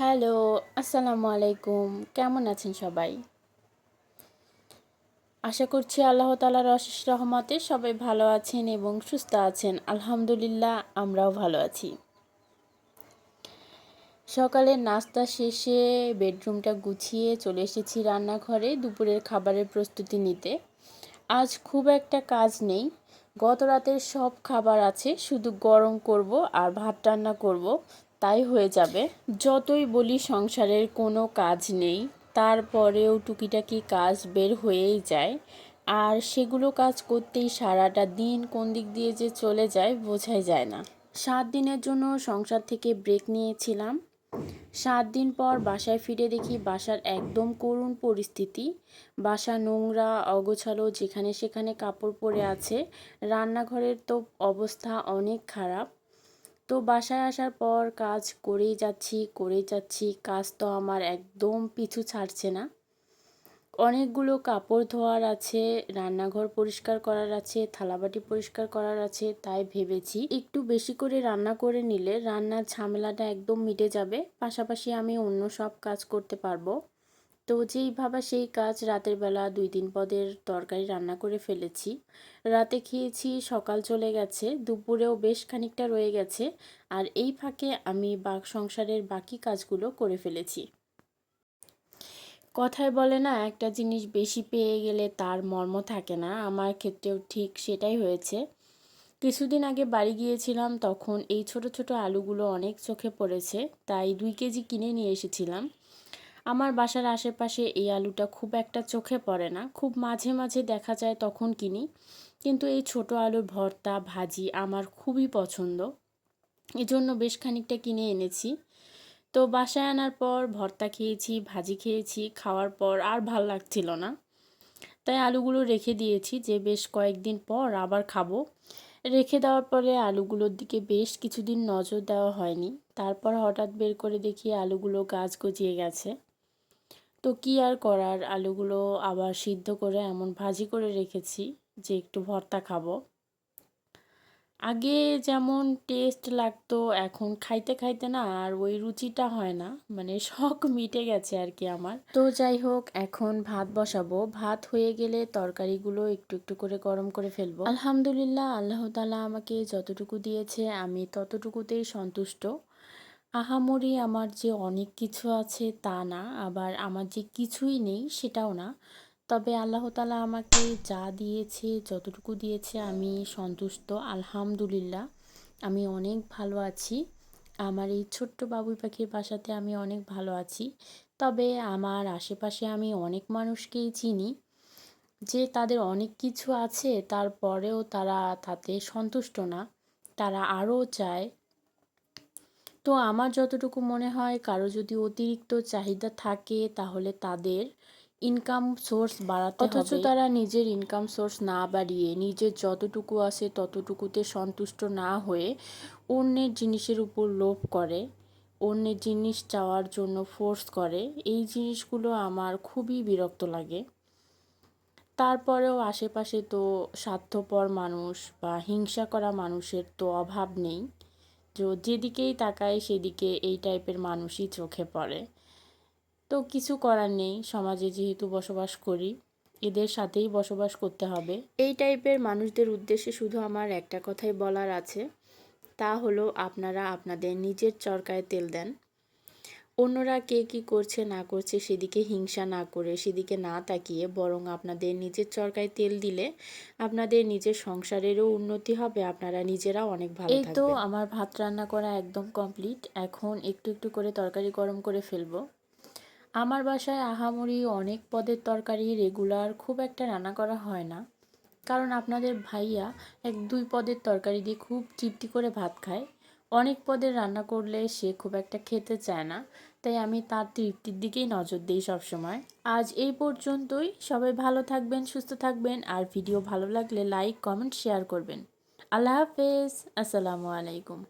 Hello, আসসালামু আলাইকুম। কেমন আছেন সবাই? আশা করছি আল্লাহ তালার অশেষ রহমতে সবাই ভালো আছেন এবং সুস্থ আছেন। আলহামদুলিল্লাহ, আমরাও ভালো আছি। সকালে নাস্তা শেষে বেডরুমটা গুছিয়ে চলে এসেছি রান্নাঘরে দুপুরের খাবারের প্রস্তুতি নিতে। আজ খুব একটা কাজ নেই। গত রাতের সব খাবার আছে, শুধু গরম করব আর ভাত রান্না করব। তাই হয়ে যাবে। যতই বলি সংসারের কোনো কাজ নেই, তারপরেও টুকিটাকি কাজ বের হয়েই যায়। আর সেগুলো কাজ করতেই সারাটা দিন কোন দিক দিয়ে যে চলে যায় বোঝাই যায় না। সাত দিনের জন্য সংসার থেকে ব্রেক নিয়েছিলাম। সাত দিন পর বাসায় ফিরে দেখি বাসার একদম করুণ পরিস্থিতি। বাসা নোংরা, অগোছালো, যেখানে সেখানে কাপড় পরে আছে। রান্নাঘরের তো অবস্থা অনেক খারাপ। তো বাসায় আসার পর কাজ করেই যাচ্ছি করেই যাচ্ছি। কাজ তো আমার একদম পিছু ছাড়ছে না। অনেকগুলো কাপড় ধোয়ার আছে, রান্নাঘর পরিষ্কার করার আছে, থালাবাটি পরিষ্কার করার আছে, তাই ভেবেছি একটু বেশি করে রান্না করে নিলে রান্নার ঝামেলাটা একদম মিটে যাবে। পাশাপাশি আমি অন্য সব কাজ করতে পারব। তো যেই ভাবা সেই কাজ রাতের বেলা দুই তিন পদের তরকারি রান্না করে ফেলেছি। রাতে খেয়েছি, সকাল চলে গেছে, দুপুরেও বেশ খানিকটা রয়ে গেছে, আর এই ফাঁকে আমি বাঘ সংসারের বাকি কাজগুলো করে ফেলেছি। কথায় বলে না, একটা জিনিস বেশি পেয়ে গেলে তার মর্ম থাকে না, আমার ক্ষেত্রেও ঠিক সেটাই হয়েছে। কিছুদিন আগে বাড়ি গিয়েছিলাম, তখন এই ছোট ছোট আলুগুলো অনেক চোখে পড়েছে, তাই দুই কেজি কিনে নিয়ে এসেছিলাম। আমার বাসার আশেপাশে এই আলুটা খুব একটা চোখে পড়ে না। খুব মাঝে মাঝে দেখা যায় তখন কিনি। কিন্তু এই ছোট আলুর ভর্তা, ভাজি আমার খুবই পছন্দ। এজন্য বেশ খানিকটা কিনে এনেছি। তো বাসায় আনার পর ভর্তা খেয়েছি, ভাজি খেয়েছি, খাওয়ার পর আর ভালো লাগছিল না। তাই আলুগুলো রেখে দিয়েছি যে বেশ কয়েকদিন পর আবার খাব। রেখে দেওয়ার পরে আলুগুলোর দিকে বেশ কিছুদিন নজর দেওয়া হয়নি। তারপর হঠাৎ বের করে দেখি আলুগুলো গাছ গজিয়ে গেছে। তো কি আর করার? আলুগুলো আবার সিদ্ধ করে এমন ভাজি করে রেখেছি যে একটু ভর্তা খাব। আগে যেমন টেস্ট লাগতো, এখন খাইতে খাইতে না আর ওই রুচিটা হয় না। মানে শখ মিটে গেছে আর কি আমার। তো যাই হোক, এখন ভাত বসাবো। ভাত হয়ে গেলে তরকারিগুলো একটু একটু করে গরম করে ফেলব। আলহামদুলিল্লাহ, আল্লাহ তালা আমাকে যতটুকু দিয়েছে, আমি ততটুকুতেই সন্তুষ্ট। আহামরি আমার যে অনেক কিছু আছে তা না, আবার আমার যে কিছুই নেই সেটাও না। তবে আল্লাহ তালা আমাকে যা দিয়েছে, যতটুকু দিয়েছে আমি সন্তুষ্ট, আলহামদুলিল্লাহ। আমি অনেক ভালো আছি। আমার এই ছোট্ট বাবুই পাখির বাসাতে আমি অনেক ভালো আছি। তবে আমার আশেপাশে আমি অনেক মানুষকেই চিনি, যে তাদের অনেক কিছু আছে, তারপরেও তারা তাতে সন্তুষ্ট না। তারা আরও চায় তো আমার যতটুকু মনে হয় কারও যদি অতিরিক্ত চাহিদা থাকে তাহলে তাদের ইনকাম সোর্স বাড়াতে অথচ তারা নিজের ইনকাম সোর্স না বাড়িয়ে নিজের যতটুকু আছে ততটুকুতে সন্তুষ্ট না হয়ে অন্যের জিনিসের উপর লোভ করে অন্যের জিনিস চাওয়ার জন্য ফোর্স করে এই জিনিসগুলো আমার খুবই বিরক্ত লাগে। তারপরেও আশেপাশে তো স্বার্থপর মানুষ বা হিংসা করা মানুষের তো অভাব নেই। যেদিকেই তাকায় সেদিকে এই টাইপের মানুষই চোখে পড়ে। তো কিছু করার নেই, সমাজে যেহেতু বসবাস করি, এদের সাথেই বসবাস করতে হবে। এই টাইপের মানুষদের উদ্দেশ্যে শুধু আমার একটা কথাই বলার আছে, তা হলো আপনারা আপনাদের নিজের চরকায় তেল দেন। অন্যরা কে কি করছে না করছে সেদিকে হিংসা না করে সেদিকে না তাকিয়ে বরং আপনাদের নিজের চরকায় তেল দিলে আপনাদের নিজের সংসারেরও উন্নতি হবে আপনারা নিজেরাও অনেক ভালো এই তো আমার ভাত রান্না করা একদম কমপ্লিট এখন একটু একটু করে তরকারি গরম করে ফেলব। আমার বাসায় আহামরি অনেক পদের তরকারি রেগুলার খুব একটা রান্না করা হয় না। কারণ আপনাদের ভাইয়া এক দুই পদের তরকারি দিয়ে খুব তৃপ্তি করে ভাত খায়। অনেক পদের রান্না করলে সে খুব একটা খেতে চায় না। তাই আমি তার তৃপ্তির দিকেই নজর দিই সবসময়। আজ এই পর্যন্তই। সবাই ভালো থাকবেন, সুস্থ থাকবেন, আর ভিডিও ভালো লাগলে লাইক কমেন্ট শেয়ার করবেন। আল্লাহ হাফেজ। আসসালামু আলাইকুম।